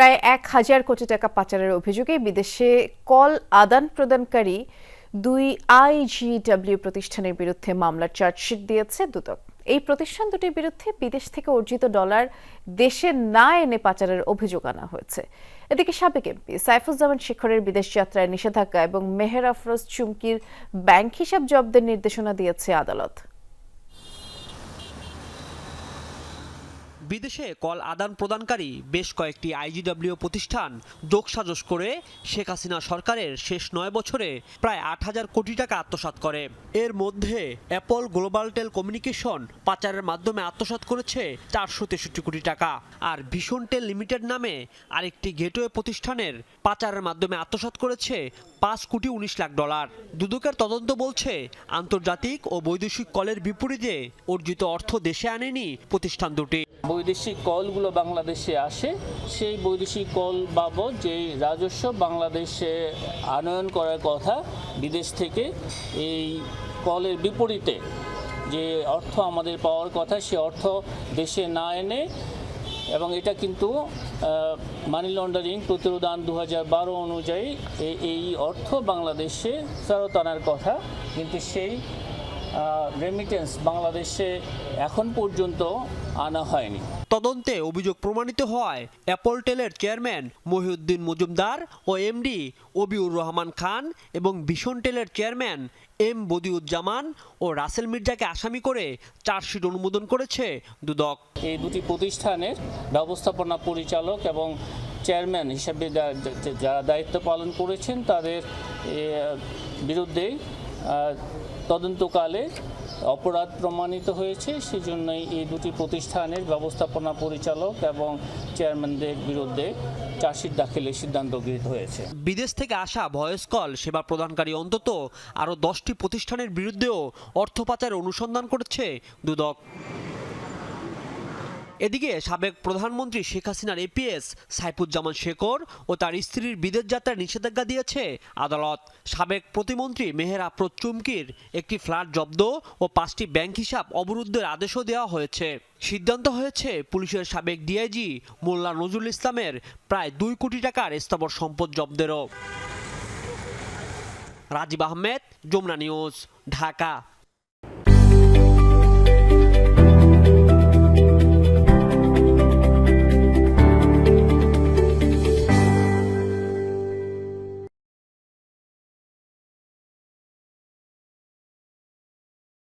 প্রায় এক হাজার কোটি টাকা পাচারের অভিযোগে বিদেশে কল আদান প্রদানকারী দুই আইজিডব্লিউ প্রতিষ্ঠানের বিরুদ্ধে মামলার চার্জশিট দিয়েছে দুদক। এই প্রতিষ্ঠান দুটির বিরুদ্ধে বিদেশ থেকে অর্জিত ডলার দেশে না এনে পাচারের অভিযোগ আনা হয়েছে। এদিকে সাবেক এমপি সাইফুজ্জামান শেখরের বিদেশ যাত্রায় নিষেধাজ্ঞা এবং মেহের আফরোজ চুমকির ব্যাংক হিসাব জব্দের নির্দেশনা দিয়েছে আদালত। বিদেশে কল আদান প্রদানকারী বেশ কয়েকটি আইজিডব্লিউ প্রতিষ্ঠান যোগসাজশ করে শেখ হাসিনা সরকারের শেষ নয় বছরে প্রায় আট হাজার কোটি টাকা আত্মসাৎ করে। এর মধ্যে অ্যাপল গ্লোবাল টেল কমিউনিকেশন পাচারের মাধ্যমে আত্মসাৎ করেছে চারশো তেষট্টি কোটি টাকা। আর ভীষণ টেল লিমিটেড নামে আরেকটি গেটওয়ে প্রতিষ্ঠানের পাচারের মাধ্যমে আত্মসাৎ করেছে পাঁচ কোটি উনিশ লাখ ডলার। দুদকের তদন্ত বলছে, আন্তর্জাতিক ও বৈদেশিক কলের বিপরীতে অর্জিত অর্থ দেশে আনেনি প্রতিষ্ঠান দুটি। বৈদেশিক কলগুলো বাংলাদেশে আসে। সেই বৈদেশিক কল বাবদ যে রাজস্ব বাংলাদেশে আনয়ন করার কথা বিদেশ থেকে, এই কলের বিপরীতে যে অর্থ আমাদের পাওয়ার কথা, সে অর্থ দেশে না এনে এবং এটা কিন্তু মানি লন্ডারিং প্রতিরোধ আইন দু বারো অনুযায়ী এই অর্থ বাংলাদেশে ফেরত আনার কথা। কিন্তু সেই রেমিটেন্স বাংলাদেশে এখন পর্যন্ত আনা হয়নি। তদন্তে অভিযোগ প্রমাণিত হওয়ায় অ্যাপল টেলের চেয়ারম্যান মহিউদ্দিন মজুমদার ও এমডি অবিউর রহমান খান এবং ভীষণ টেলের চেয়ারম্যান এম বদিউজ্জামান ও রাসেল মির্জাকে আসামি করে চার্জশিট অনুমোদন করেছে দুদক। এই দুটি প্রতিষ্ঠানের ব্যবস্থাপনা পরিচালক এবং চেয়ারম্যান হিসেবে যারা দায়িত্ব পালন করেছেন তাদের বিরুদ্ধে তদন্তকালে অপরাধ প্রমাণিত হয়েছে, সেজন্যই এই দুটি প্রতিষ্ঠানের ব্যবস্থাপনা পরিচালক এবং চেয়ারম্যানদের বিরুদ্ধে চার্জশিট দাখিলের সিদ্ধান্ত গৃহীত হয়েছে। বিদেশ থেকে আসা ভয়েস কল সেবা প্রদানকারী অন্তত আরও দশটি প্রতিষ্ঠানের বিরুদ্ধেও অর্থ পাচার অনুসন্ধান করেছে দুদক। এদিকে সাবেক প্রধানমন্ত্রী শেখ হাসিনার এপিএস সাইফুজ্জামান শেখর ও তার স্ত্রীর বিদেশ যাত্রার নিষেধাজ্ঞা দিয়েছে আদালত। সাবেক প্রতিমন্ত্রী মেহের আফরোজ চুমকির একটি ফ্ল্যাট জব্দ ও পাঁচটি ব্যাংক হিসাব অবরুদ্ধের আদেশও দেওয়া হয়েছে। সিদ্ধান্ত হয়েছে পুলিশের সাবেক ডিআইজি মোল্লা নজরুল ইসলামের প্রায় দুই কোটি টাকার স্থাবর সম্পদ জব্দেরও। রাজীব আহমেদ, যমুনা নিউজ, ঢাকা।